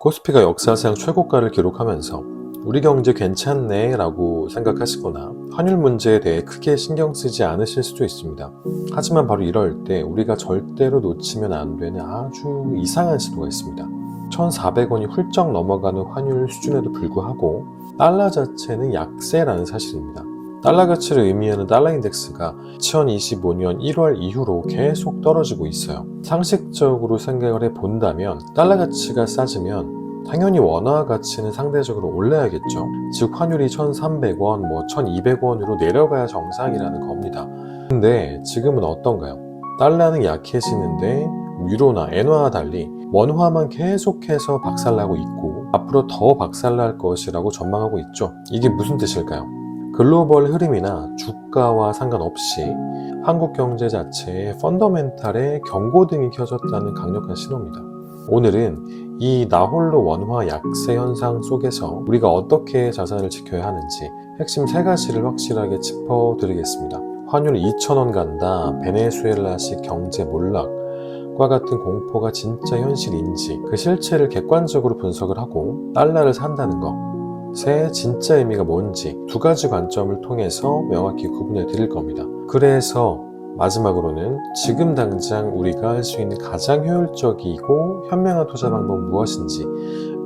코스피가 역사상 최고가를 기록하면서 우리 경제 괜찮네 라고 생각하시거나 환율 문제에 대해 크게 신경 쓰지 않으실 수도 있습니다. 하지만 바로 이럴 때 우리가 절대로 놓치면 안 되는 아주 이상한 시도가 있습니다. 1,400원이 훌쩍 넘어가는 환율 수준에도 불구하고 달러 자체는 약세라는 사실입니다. 달러 가치를 의미하는 달러 인덱스가 2025년 1월 이후로 계속 떨어지고 있어요. 상식적으로 생각을 해 본다면 달러 가치가 싸지면 당연히 원화 가치는 상대적으로 올라야겠죠. 즉 환율이 1,300원, 뭐 1,200원으로 내려가야 정상이라는 겁니다. 근데 지금은 어떤가요? 달러는 약해지는데 유로나 엔화와 달리 원화만 계속해서 박살나고 있고 앞으로 더 박살날 것이라고 전망하고 있죠. 이게 무슨 뜻일까요? 글로벌 흐름이나 주가와 상관없이 한국 경제 자체의 펀더멘탈에 경고등이 켜졌다는 강력한 신호입니다. 오늘은 이 나홀로 원화 약세 현상 속에서 우리가 어떻게 자산을 지켜야 하는지 핵심 세 가지를 확실하게 짚어드리겠습니다. 환율 2,000원 간다, 베네수엘라식 경제 몰락 과 같은 공포가 진짜 현실인지 그 실체를 객관적으로 분석을 하고 달러를 산다는 것, 새 진짜 의미가 뭔지 두 가지 관점을 통해서 명확히 구분해 드릴 겁니다. 그래서 마지막으로는 지금 당장 우리가 할 수 있는 가장 효율적이고 현명한 투자 방법은 무엇인지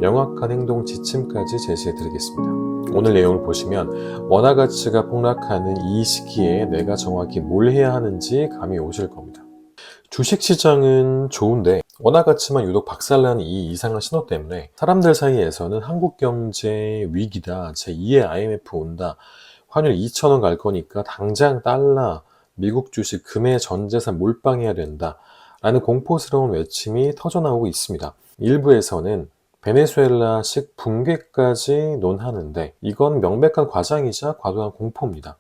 명확한 행동 지침까지 제시해 드리겠습니다. 오늘 내용을 보시면 원화 가치가 폭락하는 이 시기에 내가 정확히 뭘 해야 하는지 감이 오실 겁니다. 주식시장은 좋은데 원화 가치만 유독 박살나는 이 이상한 신호 때문에 사람들 사이에서는 한국 경제 위기다, 제2의 IMF 온다, 환율 2,000원 갈 거니까 당장 달러, 미국 주식, 금의 전 재산 몰빵해야 된다. 라는 공포스러운 외침이 터져나오고 있습니다. 일부에서는 베네수엘라식 붕괴까지 논하는데 이건 명백한 과장이자 과도한 공포입니다.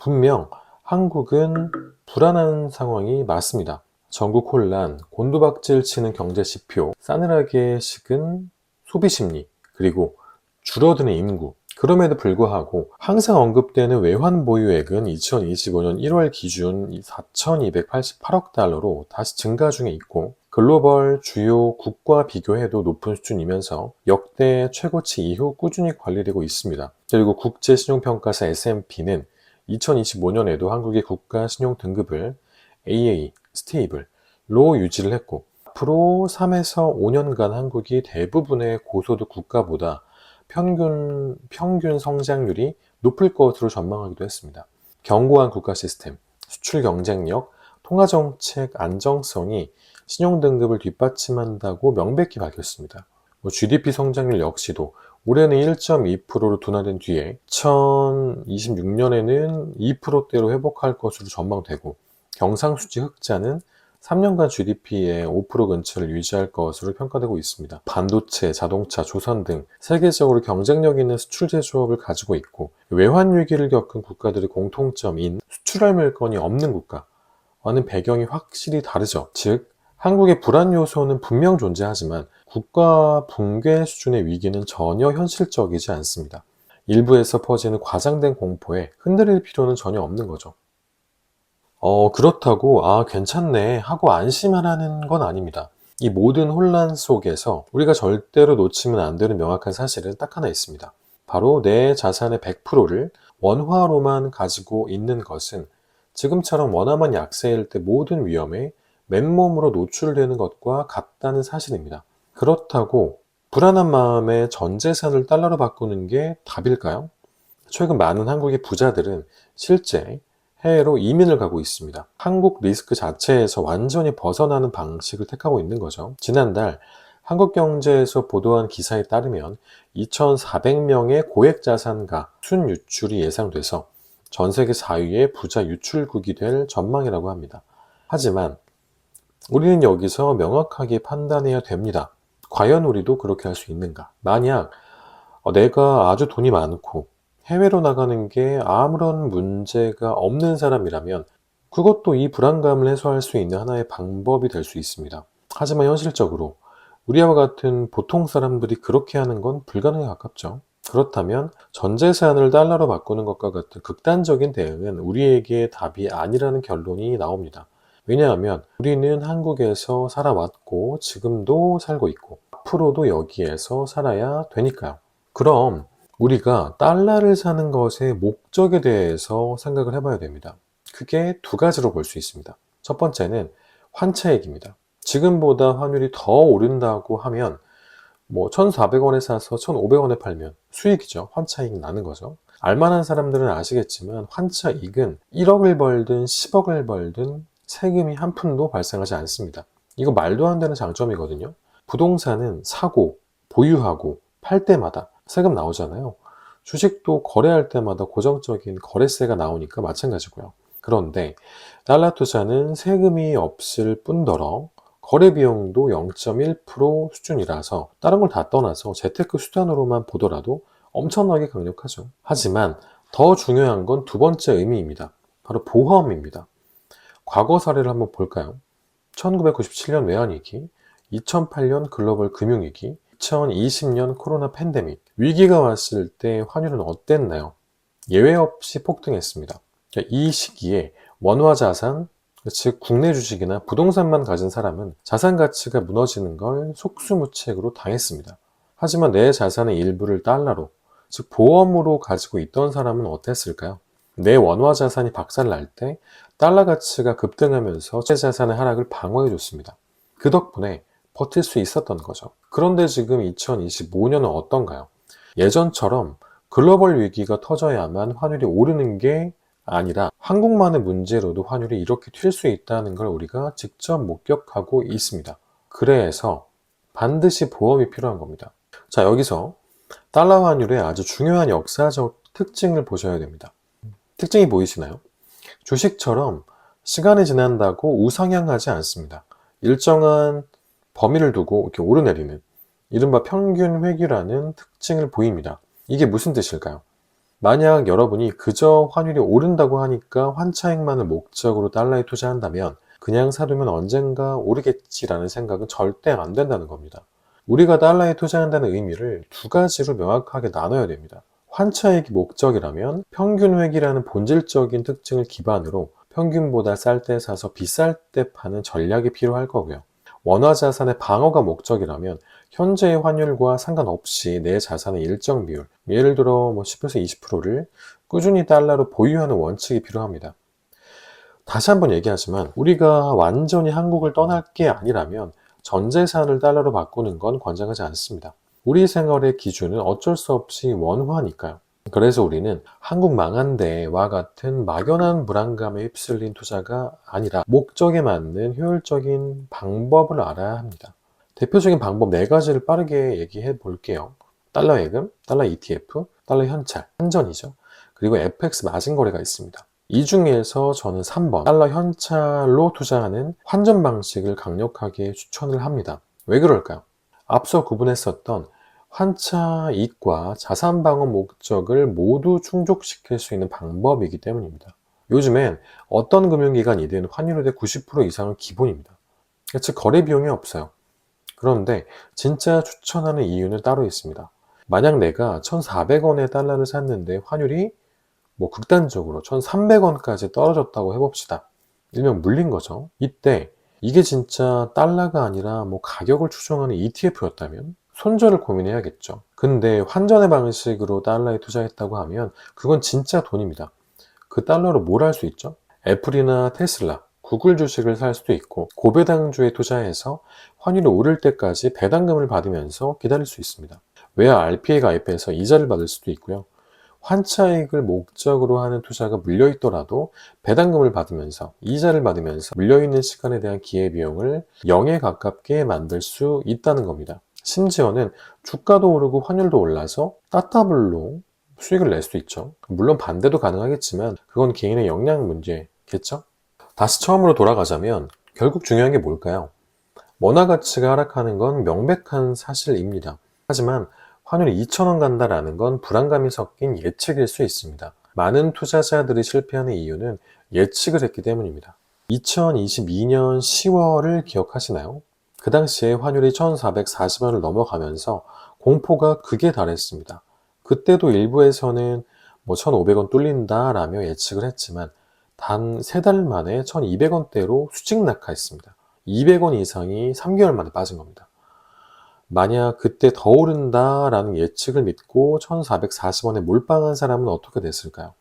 분명 한국은 불안한 상황이 맞습니다. 전국 혼란, 곤두박질 치는 경제 지표, 싸늘하게 식은 소비 심리, 그리고 줄어드는 인구. 그럼에도 불구하고 항상 언급되는 외환 보유액은 2025년 1월 기준 4,288억 달러로 다시 증가 중에 있고 글로벌 주요 국과 비교해도 높은 수준이면서 역대 최고치 이후 꾸준히 관리되고 있습니다. 그리고 국제신용평가사 S&P는 2025년에도 한국의 국가 신용 등급을 AA, 스테이블로 유지를 했고 앞으로 3에서 5년간 한국이 대부분의 고소득 국가보다 평균, 평균 성장률이 높을 것으로 전망하기도 했습니다. 견고한 국가 시스템, 수출 경쟁력, 통화정책 안정성이 신용등급을 뒷받침한다고 명백히 밝혔습니다. 뭐 GDP 성장률 역시도 올해는 1.2%로 둔화된 뒤에 2026년에는 2%대로 회복할 것으로 전망되고 경상수지 흑자는 3년간 GDP의 5% 근처를 유지할 것으로 평가되고 있습니다. 반도체, 자동차, 조선 등 세계적으로 경쟁력 있는 수출 제조업을 가지고 있고 외환 위기를 겪은 국가들의 공통점인 수출할 물건이 없는 국가와는 배경이 확실히 다르죠. 즉 한국의 불안 요소는 분명 존재하지만 국가 붕괴 수준의 위기는 전혀 현실적이지 않습니다. 일부에서 퍼지는 과장된 공포에 흔들릴 필요는 전혀 없는 거죠. 어, 그렇다고, 아, 괜찮네 하고 안심하라는 건 아닙니다. 이 모든 혼란 속에서 우리가 절대로 놓치면 안 되는 명확한 사실은 딱 하나 있습니다. 바로 내 자산의 100%를 원화로만 가지고 있는 것은 지금처럼 원화만 약세일 때 모든 위험에 맨몸으로 노출되는 것과 같다는 사실입니다. 그렇다고 불안한 마음에 전 재산을 달러로 바꾸는 게 답일까요? 최근 많은 한국의 부자들은 실제 해외로 이민을 가고 있습니다. 한국 리스크 자체에서 완전히 벗어나는 방식을 택하고 있는 거죠. 지난달 한국경제에서 보도한 기사에 따르면 2,400명의 고액자산가 순유출이 예상돼서 전 세계 4위의 부자 유출국이 될 전망이라고 합니다. 하지만 우리는 여기서 명확하게 판단해야 됩니다. 과연 우리도 그렇게 할 수 있는가? 만약 어, 내가 아주 돈이 많고 해외로 나가는 게 아무런 문제가 없는 사람이라면 그것도 이 불안감을 해소할 수 있는 하나의 방법이 될 수 있습니다. 하지만 현실적으로 우리와 같은 보통 사람들이 그렇게 하는 건 불가능에 가깝죠. 그렇다면 전 재산을 달러로 바꾸는 것과 같은 극단적인 대응은 우리에게 답이 아니라는 결론이 나옵니다. 왜냐하면 우리는 한국에서 살아왔고 지금도 살고 있고 앞으로도 여기에서 살아야 되니까요. 그럼 우리가 달러를 사는 것의 목적에 대해서 생각을 해봐야 됩니다. 크게 두 가지로 볼 수 있습니다. 첫 번째는 환차익입니다. 지금보다 환율이 더 오른다고 하면 뭐 1,400원에 사서 1,500원에 팔면 수익이죠. 환차익 나는 거죠. 알만한 사람들은 아시겠지만 환차익은 1억을 벌든 10억을 벌든 세금이 한 푼도 발생하지 않습니다. 이거 말도 안 되는 장점이거든요. 부동산은 사고, 보유하고, 팔 때마다 세금 나오잖아요. 주식도 거래할 때마다 고정적인 거래세가 나오니까 마찬가지고요. 그런데 달러 투자는 세금이 없을 뿐더러 거래 비용도 0.1% 수준이라서 다른 걸 다 떠나서 재테크 수단으로만 보더라도 엄청나게 강력하죠. 하지만 더 중요한 건 두 번째 의미입니다. 바로 보험입니다. 과거 사례를 한번 볼까요? 1997년 외환위기, 2008년 글로벌 금융위기, 2020년 코로나 팬데믹, 위기가 왔을 때 환율은 어땠나요? 예외 없이 폭등했습니다. 이 시기에 원화 자산, 즉 국내 주식이나 부동산만 가진 사람은 자산 가치가 무너지는 걸 속수무책으로 당했습니다. 하지만 내 자산의 일부를 달러로, 즉 보험으로 가지고 있던 사람은 어땠을까요? 내 원화 자산이 박살날 때 달러 가치가 급등하면서 제 자산의 하락을 방어해 줬습니다. 그 덕분에 버틸 수 있었던 거죠. 그런데 지금 2025년은 어떤가요? 예전처럼 글로벌 위기가 터져야만 환율이 오르는 게 아니라 한국만의 문제로도 환율이 이렇게 튈 수 있다는 걸 우리가 직접 목격하고 있습니다. 그래서 반드시 보험이 필요한 겁니다. 자, 여기서 달러 환율의 아주 중요한 역사적 특징을 보셔야 됩니다. 특징이 보이시나요? 주식처럼 시간이 지난다고 우상향하지 않습니다. 일정한 범위를 두고 이렇게 오르내리는 이른바 평균 회귀라는 특징을 보입니다. 이게 무슨 뜻일까요? 만약 여러분이 그저 환율이 오른다고 하니까 환차익만을 목적으로 달러에 투자한다면 그냥 사두면 언젠가 오르겠지라는 생각은 절대 안 된다는 겁니다. 우리가 달러에 투자한다는 의미를 두 가지로 명확하게 나눠야 됩니다. 환차익이 목적이라면 평균 회기라는 본질적인 특징을 기반으로 평균보다 쌀 때 사서 비쌀 때 파는 전략이 필요할 거고요. 원화 자산의 방어가 목적이라면 현재의 환율과 상관없이 내 자산의 일정 비율, 예를 들어 뭐 10에서 20%를 꾸준히 달러로 보유하는 원칙이 필요합니다. 다시 한번 얘기하지만 우리가 완전히 한국을 떠날 게 아니라면 전 재산을 달러로 바꾸는 건 권장하지 않습니다. 우리 생활의 기준은 어쩔 수 없이 원화니까요. 그래서 우리는 한국 망한데와 같은 막연한 불안감에 휩쓸린 투자가 아니라 목적에 맞는 효율적인 방법을 알아야 합니다. 대표적인 방법 네 가지를 빠르게 얘기해 볼게요. 달러 예금, 달러 ETF, 달러 현찰, 환전이죠. 그리고 FX 마진 거래가 있습니다. 이 중에서 저는 3번 달러 현찰로 투자하는 환전 방식을 강력하게 추천을 합니다. 왜 그럴까요? 앞서 구분했었던 환차 이익과 자산 방어 목적을 모두 충족시킬 수 있는 방법이기 때문입니다. 요즘엔 어떤 금융기관이든 환율의 90% 이상은 기본입니다. 즉 거래 비용이 없어요. 그런데 진짜 추천하는 이유는 따로 있습니다. 만약 내가 1,400원의 달러를 샀는데 환율이 뭐 극단적으로 1,300원까지 떨어졌다고 해봅시다. 일명 물린 거죠. 이때 이게 진짜 달러가 아니라 뭐 가격을 추정하는 ETF였다면 손절을 고민해야겠죠. 근데 환전의 방식으로 달러에 투자했다고 하면 그건 진짜 돈입니다. 그 달러로 뭘 할 수 있죠? 애플이나 테슬라, 구글 주식을 살 수도 있고 고배당주에 투자해서 환율이 오를 때까지 배당금을 받으면서 기다릴 수 있습니다. 외화 RPA 가입해서 이자를 받을 수도 있고요. 환차익을 목적으로 하는 투자가 물려있더라도 배당금을 받으면서 이자를 받으면서 물려있는 시간에 대한 기회비용을 0에 가깝게 만들 수 있다는 겁니다. 심지어는 주가도 오르고 환율도 올라서 따따블로 수익을 낼 수 있죠. 물론 반대도 가능하겠지만 그건 개인의 역량 문제겠죠. 다시 처음으로 돌아가자면 결국 중요한 게 뭘까요? 원화 가치가 하락하는 건 명백한 사실입니다. 하지만 환율이 2,000원 간다라는 건 불안감이 섞인 예측일 수 있습니다. 많은 투자자들이 실패하는 이유는 예측을 했기 때문입니다. 2022년 10월을 기억하시나요? 그 당시에 환율이 1440원을 넘어가면서 공포가 극에 달했습니다. 그때도 일부에서는 뭐 1500원 뚫린다 라며 예측을 했지만 단 세 달 만에 1200원대로 수직 낙하했습니다. 200원 이상이 3개월 만에 빠진 겁니다. 만약 그때 더 오른다라는 예측을 믿고 1440원에 몰빵한 사람은 어떻게 됐을까요?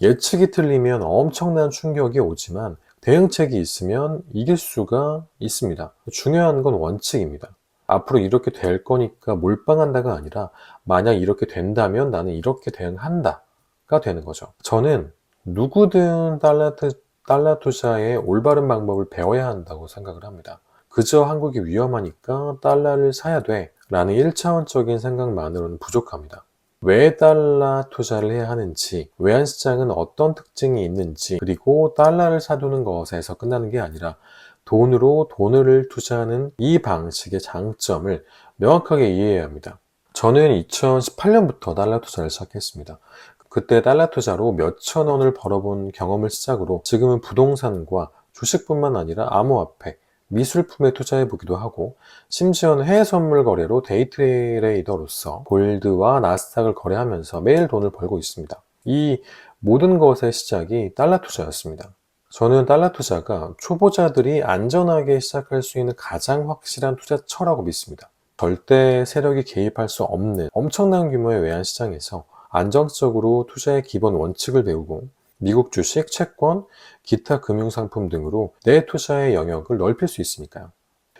예측이 틀리면 엄청난 충격이 오지만 대응책이 있으면 이길 수가 있습니다. 중요한 건 원칙입니다. 앞으로 이렇게 될 거니까 몰빵한다가 아니라 만약 이렇게 된다면 나는 이렇게 대응한다가 되는 거죠. 저는 누구든 달러, 투- 달러 투자의 올바른 방법을 배워야 한다고 생각을 합니다. 그저 한국이 위험하니까 달러를 사야 돼 라는 1차원적인 생각만으로는 부족합니다. 왜 달러 투자를 해야 하는지, 외환시장은 어떤 특징이 있는지, 그리고 달러를 사두는 것에서 끝나는 게 아니라 돈으로 돈을 투자하는 이 방식의 장점을 명확하게 이해해야 합니다. 저는 2018년부터 달러 투자를 시작했습니다. 그때 달러 투자로 몇천 원을 벌어본 경험을 시작으로 지금은 부동산과 주식뿐만 아니라 암호화폐, 미술품에 투자해보기도 하고 심지어는 해외 선물 거래로 데이트레이더로서 골드와 나스닥을 거래하면서 매일 돈을 벌고 있습니다. 이 모든 것의 시작이 달러 투자였습니다. 저는 달러 투자가 초보자들이 안전하게 시작할 수 있는 가장 확실한 투자처라고 믿습니다. 절대 세력이 개입할 수 없는 엄청난 규모의 외환 시장에서 안정적으로 투자의 기본 원칙을 배우고 미국 주식, 채권, 기타 금융상품 등으로 내 투자의 영역을 넓힐 수 있으니까요.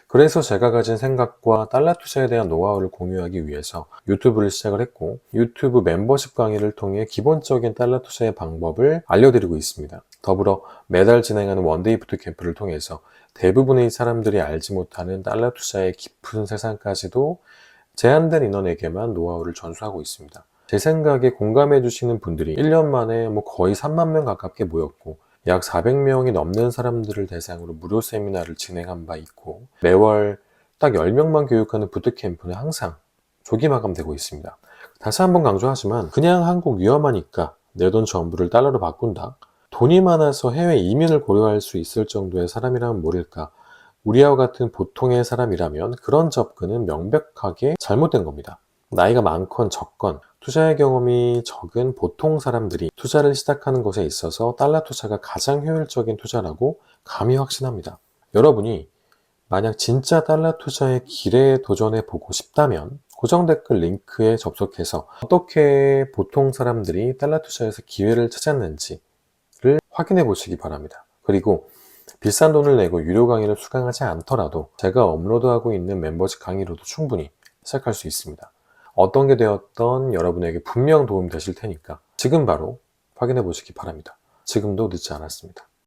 그래서 제가 가진 생각과 달러 투자에 대한 노하우를 공유하기 위해서 유튜브를 시작을 했고 유튜브 멤버십 강의를 통해 기본적인 달러 투자의 방법을 알려드리고 있습니다. 더불어 매달 진행하는 원데이 부트캠프를 통해서 대부분의 사람들이 알지 못하는 달러 투자의 깊은 세상까지도 제한된 인원에게만 노하우를 전수하고 있습니다. 제 생각에 공감해 주시는 분들이 1년 만에 뭐 거의 3만 명 가깝게 모였고 약 400명이 넘는 사람들을 대상으로 무료 세미나를 진행한 바 있고 매월 딱 10명만 교육하는 부트캠프는 항상 조기 마감되고 있습니다. 다시 한번 강조하지만 그냥 한국 위험하니까 내 돈 전부를 달러로 바꾼다. 돈이 많아서 해외 이민을 고려할 수 있을 정도의 사람이라면 모를까. 우리와 같은 보통의 사람이라면 그런 접근은 명백하게 잘못된 겁니다. 나이가 많건 적건 투자의 경험이 적은 보통 사람들이 투자를 시작하는 것에 있어서 달러 투자가 가장 효율적인 투자라고 감히 확신합니다. 여러분이 만약 진짜 달러 투자의 길에 도전해 보고 싶다면 고정 댓글 링크에 접속해서 어떻게 보통 사람들이 달러 투자에서 기회를 찾았는지를 확인해 보시기 바랍니다. 그리고 비싼 돈을 내고 유료 강의를 수강하지 않더라도 제가 업로드하고 있는 멤버십 강의로도 충분히 시작할 수 있습니다. 어떤 게 되었던 여러분에게 분명 도움 되실 테니까 지금 바로 확인해 보시기 바랍니다. 지금도 늦지 않았습니다.